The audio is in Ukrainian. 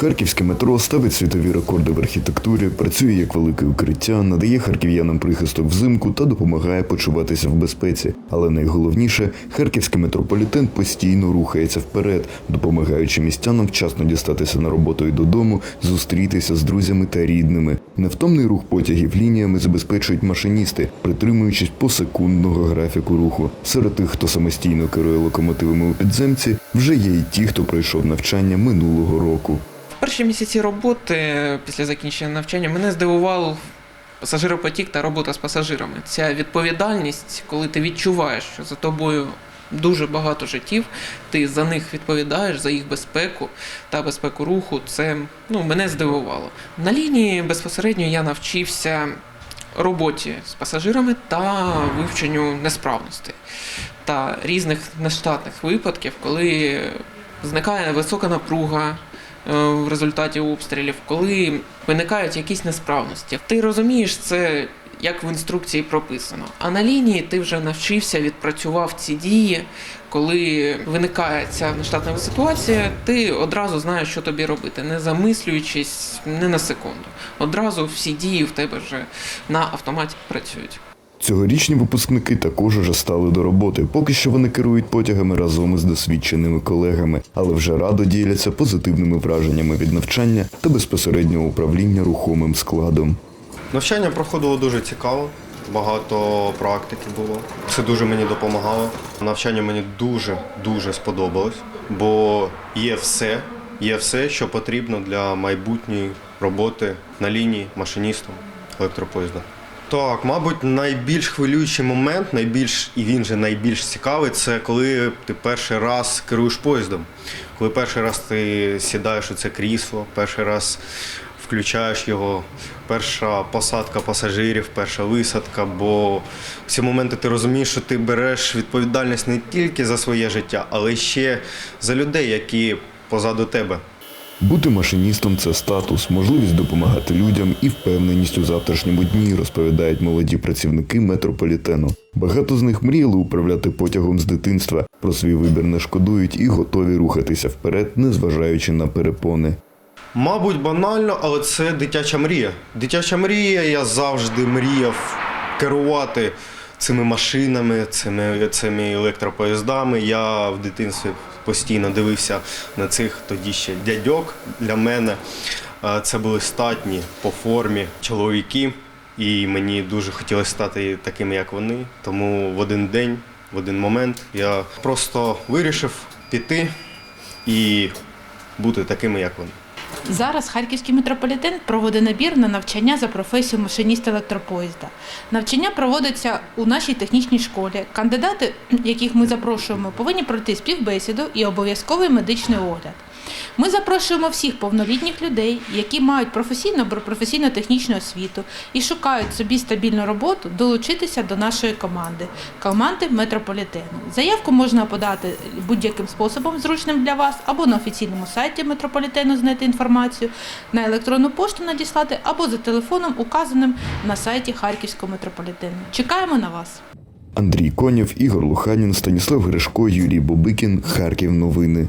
Харківське метро ставить світові рекорди в архітектурі, працює як велике укриття, надає харків'янам прихисток взимку та допомагає почуватися в безпеці. Але найголовніше, харківський метрополітен постійно рухається вперед, допомагаючи містянам вчасно дістатися на роботу і додому, зустрітися з друзями та рідними. Невтомний рух потягів лініями забезпечують машиністи, притримуючись посекундного графіку руху. Серед тих, хто самостійно керує локомотивами у підземці, вже є і ті, хто пройшов навчання минулого року. Перші місяці роботи після закінчення навчання мене здивував пасажиропотік та робота з пасажирами. Ця відповідальність, коли ти відчуваєш, що за тобою дуже багато життів, ти за них відповідаєш, за їх безпеку та безпеку руху, це ну, мене здивувало. На лінії безпосередньо я навчився роботі з пасажирами та вивченню несправностей та різних нештатних випадків, коли зникає висока напруга в результаті обстрілів, коли виникають якісь несправності. Ти розумієш це. Як в інструкції прописано. А на лінії ти вже навчився, відпрацював ці дії. Коли виникає ця нештатна ситуація, ти одразу знаєш, що тобі робити, не замислюючись не на секунду. Одразу всі дії в тебе вже на автоматі працюють. Цьогорічні випускники також уже стали до роботи. Поки що вони керують потягами разом із досвідченими колегами, але вже радо діляться позитивними враженнями від навчання та безпосереднього управління рухомим складом. Навчання проходило дуже цікаво, багато практики було. Це дуже мені допомагало. Навчання мені дуже дуже сподобалось, бо є все, є все, що потрібно для майбутньої роботи на лінії машиністом електропоїзда. Так, мабуть, найбільш хвилюючий момент, найбільш і він же найбільш цікавий, це коли ти перший раз керуєш поїздом. Коли перший раз ти сідаєш у це крісло, перший раз включаєш його, перша посадка пасажирів, перша висадка. Бо в ці моменти ти розумієш, що ти береш відповідальність не тільки за своє життя, але ще за людей, які позаду тебе. Бути машиністом це статус, можливість допомагати людям і впевненість у завтрашньому дні, розповідають молоді працівники метрополітену. Багато з них мріяли управляти потягом з дитинства, про свій вибір не шкодують і готові рухатися вперед, незважаючи на перепони. Мабуть, банально, але це дитяча мрія. Дитяча мрія, я завжди мріяв керувати цими машинами, цими, цими електропоїздами. Я в дитинстві постійно дивився на цих тоді ще дядьок для мене. Це були статні по формі чоловіки, і мені дуже хотілося стати такими, як вони. Тому в один день, в один момент я просто вирішив піти і бути такими, як вони. Зараз харківський метрополітен проводить набір на навчання за професію машиніста електропоїзда. Навчання проводиться у нашій технічній школі. Кандидати, яких ми запрошуємо, повинні пройти співбесіду і обов'язковий медичний огляд. Ми запрошуємо всіх повнолітніх людей, які мають професійну або професійно-технічну освіту і шукають собі стабільну роботу, долучитися до нашої команди команди метрополітену. Заявку можна подати будь-яким способом, зручним для вас, або на офіційному сайті метрополітену знайти інформацію, на електронну пошту надіслати, або за телефоном, указаним на сайті Харківського метрополітену. Чекаємо на вас! Андрій Конєв, Ігор Луханін, Станіслав Гришко, Юрій Бобикін, Харків. Новини.